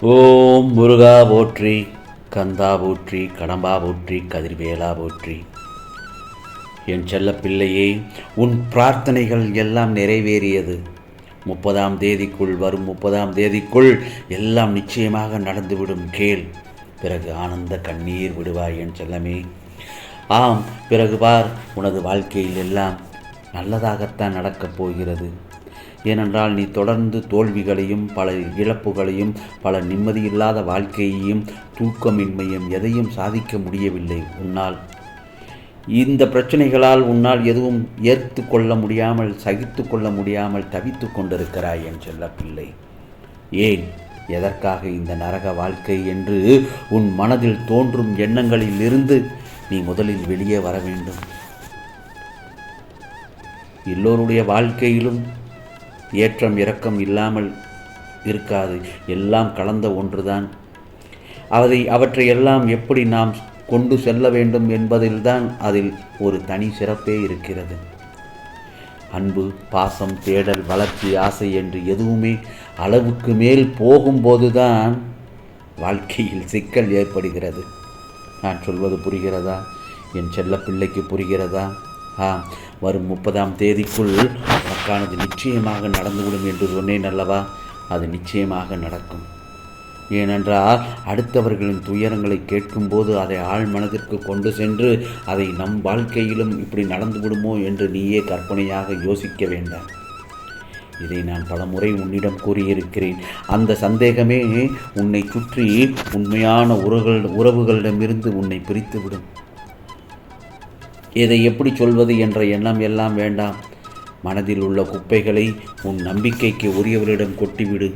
ஓம் முருகா போற்றி கந்தா போற்றி கடம்பா போற்றி கதிர்வேலா போற்றி. என் செல்ல பிள்ளையே உன் பிரார்த்தனைகள் எல்லாம் நிறைவேறியது. முப்பதாம் தேதிக்குள் வரும் முப்பதாம் தேதிக்குள் எல்லாம் நிச்சயமாக நடந்துவிடும் கேள். பிறகு ஆனந்த கண்ணீர் விடுவாய் என் செல்லமே. ஆம் பிறகு பார் உனது வாழ்க்கையில் எல்லாம் நல்லதாகத்தான் நடக்கப் போகிறது. ஏனென்றால் நீ தொடர்ந்து தோல்விகளையும் பல இழப்புகளையும் பல நிம்மதியில்லாத வாழ்க்கையையும் தூக்கமின்மையும் எதையும் சாதிக்க முடியவில்லை உன்னால். இந்த பிரச்சனைகளால் உன்னால் எதுவும் ஏற்று கொள்ள முடியாமல் சகித்து கொள்ள முடியாமல் தவித்து கொண்டிருக்கிறாய் என் செல்ல பிள்ளை ஏன்? எதற்காக இந்த நரக வாழ்க்கை என்று உன் மனதில் தோன்றும் எண்ணங்களில் இருந்து நீ முதலில் வெளியே வர வேண்டும்? எல்லோருடைய வாழ்க்கையிலும் ஏற்றம் இரக்கம் இல்லாமல் இருக்காது. எல்லாம் கலந்த ஒன்றுதான். அதை அவற்றை எல்லாம் எப்படி நாம் கொண்டு செல்ல வேண்டும் என்பதில்தான் அதில் ஒரு தனி சிறப்பே இருக்கிறது. அன்பு பாசம் தேடல் வளர்ச்சி ஆசை என்று எதுவுமே அளவுக்கு மேல் போகும்போதுதான் வாழ்க்கையில் சிக்கல் ஏற்படுகிறது. நான் சொல்வது புரிகிறதா? என் செல்ல பிள்ளைக்கு புரிகிறதா? ஆ வரும் முப்பதாம் தேதிக்குள் உனக்கானது நிச்சயமாக நடந்துவிடும் என்று சொன்னேன் அல்லவா? அது நிச்சயமாக நடக்கும். ஏனென்றால் அடுத்தவர்களின் துயரங்களை கேட்கும்போது அதை ஆழ் மனதிற்கு கொண்டு சென்று அதை நம் வாழ்க்கையிலும் இப்படி நடந்து விடுமோ என்று நீயே கற்பனையாக யோசிக்க வேண்டாம். இதை நான் பலமுறை உன்னிடம் கூறியிருக்கிறேன். அந்த சந்தேகமே உன்னை சுற்றி உண்மையான உறவுகள் உறவுகளிடமிருந்து உன்னை பிரித்துவிடும். இதை எப்படி சொல்வது என்ற எண்ணம் எல்லாம் வேண்டாம். மனதில் உள்ள குப்பைகளை உன் நம்பிக்கைக்கு உரியவரிடம் கொட்டிவிடு.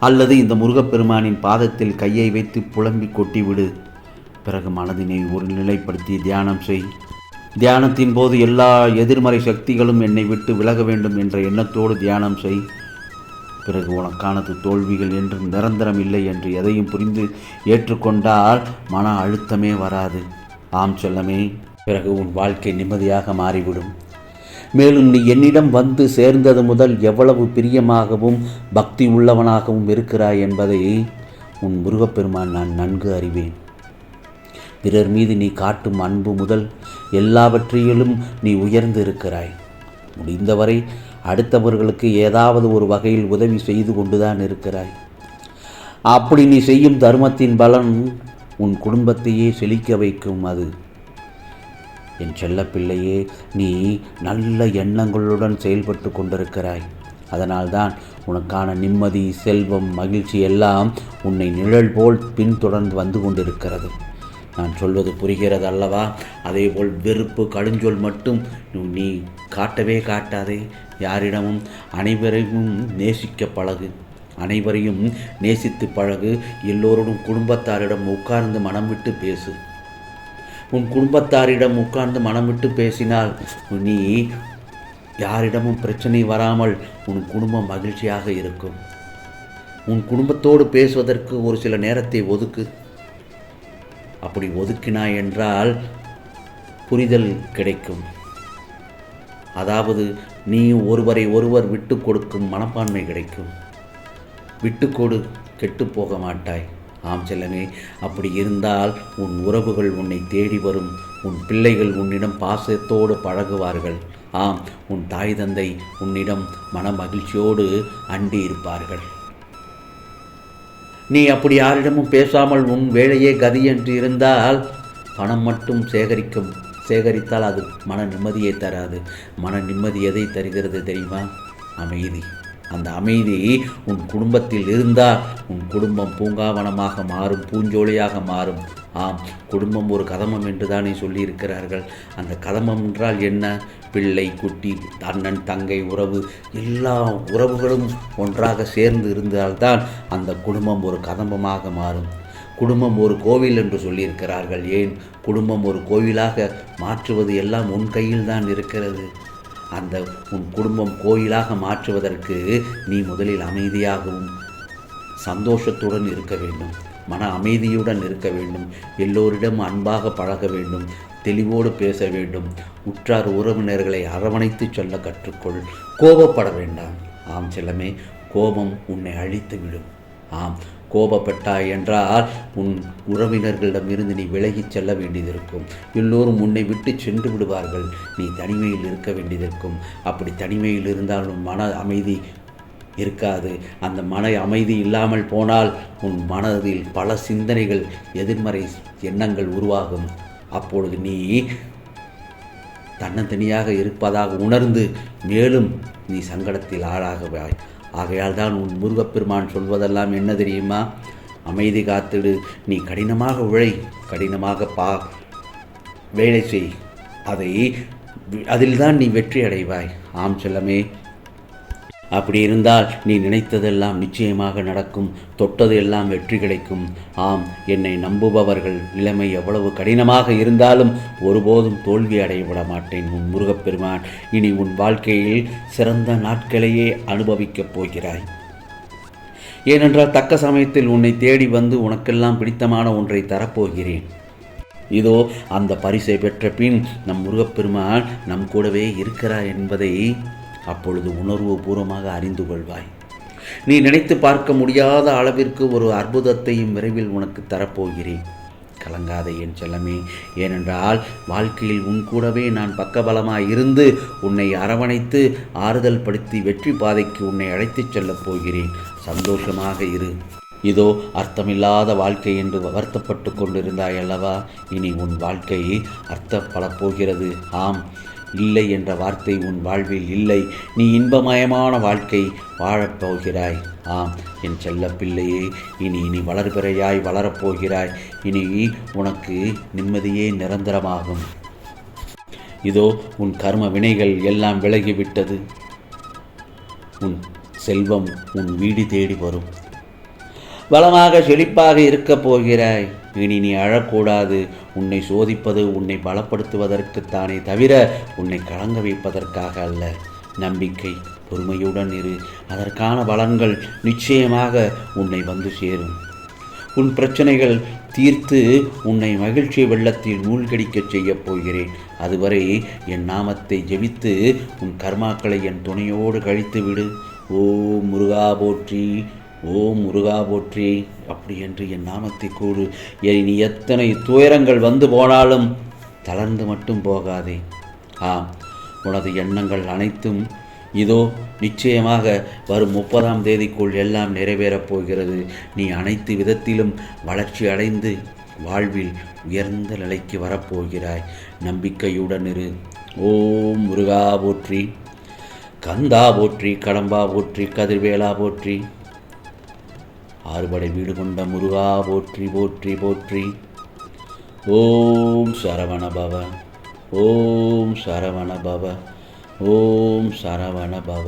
அல்லது இந்த முருகப்பெருமானின் பாதத்தில் கையை வைத்து புலம்பி கொட்டிவிடு. பிறகு மனதினை ஒரு நிலைப்படுத்தி தியானம் செய். தியானத்தின் போது எல்லா எதிர்மறை சக்திகளும் என்னை விட்டு விலக வேண்டும் என்ற எண்ணத்தோடு தியானம் செய். பிறகு உனக்கானது தோல்விகள் என்று நிரந்தரம் இல்லை என்று எதையும் புரிந்து ஏற்றுக்கொண்டால் மன அழுத்தமே வராது. ஆம் செல்லமே பிறகு உன் வாழ்க்கை நிம்மதியாக மாறிவிடும். மேலும் நீ என்னிடம் வந்து சேர்ந்தது முதல் எவ்வளவு பிரியமாகவும் பக்தி உள்ளவனாகவும் இருக்கிறாய் என்பதை உன் முருகப்பெருமான் நான் நன்கு அறிவேன். பிறர் மீது நீ காட்டும் அன்பு முதல் எல்லாவற்றிலும் நீ உயர்ந்து இருக்கிறாய். முடிந்தவரை அடுத்தவர்களுக்கு ஏதாவது ஒரு வகையில் உதவி செய்து கொண்டுதான் இருக்கிறாய். அப்படி நீ செய்யும் தர்மத்தின் பலன் உன் குடும்பத்தையே செழிக்க வைக்கும் அது. என் செல்லப்பிள்ளையே நீ நல்ல எண்ணங்களுடன் செயல்பட்டு கொண்டிருக்கிறாய். அதனால்தான் உனக்கான நிம்மதி செல்வம் மகிழ்ச்சி எல்லாம் உன்னை நிழல் போல் பின்தொடர்ந்து வந்து கொண்டிருக்கிறது. நான் சொல்வது புரிகிறது அல்லவா? அதேபோல் வெறுப்பு கடுஞ்சொல் மட்டும் நீ காட்டவே காட்டாதே. யாரிடமும் அனைவரையும் நேசிக்க பழகு. அனைவரையும் நேசித்து பழகு. எல்லோருடன் குடும்பத்தாரிடம் உட்கார்ந்து மனம் விட்டு பேசு. உன் குடும்பத்தாரிடம் உட்கார்ந்து மனம் விட்டு பேசினால் நீ யாரிடமும் பிரச்சனை வராமல் உன் குடும்பம் மகிழ்ச்சியாக இருக்கும். உன் குடும்பத்தோடு பேசுவதற்கு ஒரு சில நேரத்தை ஒதுக்கு. அப்படி ஒதுக்கினாய் என்றால் புரிதல் கிடைக்கும். அதாவது நீ ஒருவரை ஒருவர் விட்டு கொடுக்கும் மனப்பான்மை கிடைக்கும். விட்டுக்கொடு கெட்டு போக மாட்டாய். ஆம் செல்லமே அப்படி இருந்தால் உன் உறவுகள் உன்னை தேடி வரும் உன் பிள்ளைகள் உன்னிடம் பாசத்தோடு பழகுவார்கள். ஆம் உன் தாய் தந்தை உன்னிடம் மன மகிழ்ச்சியோடு அண்டி இருப்பார்கள் நீ அப்படி யாரிடமும் பேசாமல் உன் வேலையே கதி என்று இருந்தால் பணம் மட்டும் சேகரிக்கும் சேகரித்தால் அது மன நிம்மதியை தராது. மன நிம்மதி எதை தருகிறது தெரியுமா? அமைதி. அந்த அமைதி உன் குடும்பத்தில் இருந்தால் உன் குடும்பம் பூங்காவனமாக மாறும் பூஞ்சோலையாக மாறும். ஆம் குடும்பம் ஒரு கதமம் என்று தானே சொல்லியிருக்கிறார்கள். அந்த கதமம் என்றால் என்ன? பிள்ளை குட்டி அண்ணன் தங்கை உறவு. எல்லா உறவுகளும் ஒன்றாக சேர்ந்து இருந்தால்தான் அந்த குடும்பம் ஒரு கதம்பமாக மாறும். குடும்பம் ஒரு கோவில் என்று சொல்லியிருக்கிறார்கள். ஏன்? குடும்பம் ஒரு கோவிலாக மாற்றுவது எல்லாம் உன் கையில் தான் இருக்கிறது. அந்த உன் குடும்பம் கோயிலாக மாற்றுவதற்கு நீ முதலில் அமைதியாகவும் சந்தோஷத்துடன் இருக்க வேண்டும் மன அமைதியுடன் இருக்க வேண்டும் எல்லோரிடம் அன்பாக பழக வேண்டும் தெளிவோடு பேச வேண்டும் உற்றார் உறவினர்களை அரவணைத்து சொல்ல கற்றுக்கொள். கோபப்பட வேண்டாம். ஆம் செல்லமே கோபம் உன்னை அழித்து விடும் ஆம். கோபப்பட்டாய் என்றால் உன் உறவினர்களிடமிருந்து நீ விலகிச் செல்ல வேண்டியதிருக்கும் எல்லோரும் உன்னை விட்டு சென்று விடுவார்கள். நீ தனிமையில் இருக்க வேண்டியதிருக்கும் அப்படி தனிமையில் இருந்தால் உன் மன அமைதி இருக்காது. அந்த மன அமைதி இல்லாமல் போனால் உன் மனதில் பல சிந்தனைகள் எதிர்மறை எண்ணங்கள் உருவாகும். அப்பொழுது நீ தன்னந்தனியாக இருப்பதாக உணர்ந்து மேலும் நீ சங்கடத்தில் ஆளாகவாய். ஆகையால் தான் உன் முருகப்பெருமான் சொல்வதெல்லாம் என்ன தெரியுமா? அமைதி காத்திடு நீ கடினமாக உழை கடினமாக பா வேலை செய். அதை அதில்தான் நீ வெற்றி அடைவாய். ஆம் செல்லமே. அப்படி இருந்தால் நீ நினைத்ததெல்லாம் நிச்சயமாக நடக்கும் தொட்டது எல்லாம் வெற்றி கிடைக்கும். ஆம் என்னை நம்புபவர்கள் நிலைமை எவ்வளவு கடினமாக இருந்தாலும் ஒருபோதும் தோல்வி அடையவிட மாட்டேன் உன் முருகப்பெருமான். இனி உன் வாழ்க்கையில் சிறந்த நாட்களையே அனுபவிக்கப் போகிறாய். ஏனென்றால் தக்க சமயத்தில் உன்னை தேடி வந்து உனக்கெல்லாம் பிடித்தமான ஒன்றை தரப்போகிறேன். இதோ அந்த பரிசை பெற்ற பின் நம் முருகப்பெருமான் நம் கூடவே இருக்கிறார் என்பதை அப்பொழுது உணர்வு பூர்வமாக அறிந்து கொள்வாய். நீ நினைத்து பார்க்க முடியாத அளவிற்கு ஒரு அற்புதத்தையும் விரைவில் உனக்கு தரப்போகிறேன். கலங்காதே என் செல்லமே ஏனென்றால் வாழ்க்கையில் உன் கூடவே நான் பக்கபலமாக இருந்து உன்னை அரவணைத்து ஆறுதல் படுத்தி வெற்றி பாதைக்கு உன்னை அழைத்துச் செல்லப் போகிறேன். சந்தோஷமாக இரு. இதோ அர்த்தமில்லாத வாழ்க்கை என்று வருத்தப்பட்டு கொண்டிருந்தாய் அல்லவா? இனி உன் வாழ்க்கை அர்த்தப்படப் போகிறது. ஆம். இல்லை என்ற வார்த்தை உன் வாழ்வில் இல்லை. நீ இன்பமயமான வாழ்க்கை வாழப் போகிறாய். ஆம் என் செல்ல பிள்ளையே இனி இனி வளர்பிறையாய் வளரப்போகிறாய். இனி உனக்கு நிம்மதியே நிரந்தரமாகும். இதோ உன் கர்ம வினைகள் எல்லாம் விலகிவிட்டது. உன் செல்வம் உன் வீடு தேடி வரும். பலமாக செழிப்பாக இருக்கப் போகிறாய். இனி நீ அழக்கூடாது. உன்னை சோதிப்பது உன்னை பலப்படுத்துவதற்குத்தானே தவிர உன்னை கலங்க வைப்பதற்காக அல்ல. நம்பிக்கை பொறுமையுடன் இரு. அதற்கான பலன்கள் நிச்சயமாக உன்னை வந்து சேரும். உன் பிரச்சனைகள் தீர்த்து உன்னை மகிழ்ச்சி வெள்ளத்தில் மூழ்கடிக்கச் செய்யப் போகிறேன். அதுவரை என் நாமத்தை ஜெபித்து உன் கர்மாக்களை என் துணையோடு கழித்து விடு ஓ முருகா போற்றி. ஓம் முருகா போற்றி அப்படி என்று என் நாமத்தை கூறு. இனி எத்தனை துயரங்கள் வந்து போனாலும் தளர்ந்து மட்டும் போகாதே. ஆம் உனது எண்ணங்கள் அனைத்தும் இதோ நிச்சயமாக வரும் முப்பதாம் தேதிக்குள் எல்லாம் நிறைவேறப் போகிறது. நீ அனைத்து விதத்திலும் வளர்ச்சி அடைந்து வாழ்வில் உயர்ந்த நிலைக்கு வரப்போகிறாய் நம்பிக்கையுடன் இரு. ஓம் முருகா போற்றி கந்தா போற்றி கடம்பா போற்றி கதிர்வேலா போற்றி. ஆறுபடை வீடு கொண்ட முருகா போற்றி போற்றி போற்றி. ஓம் சரவண பவ ஓம் சரவண பவ ஓம் சரவண பவ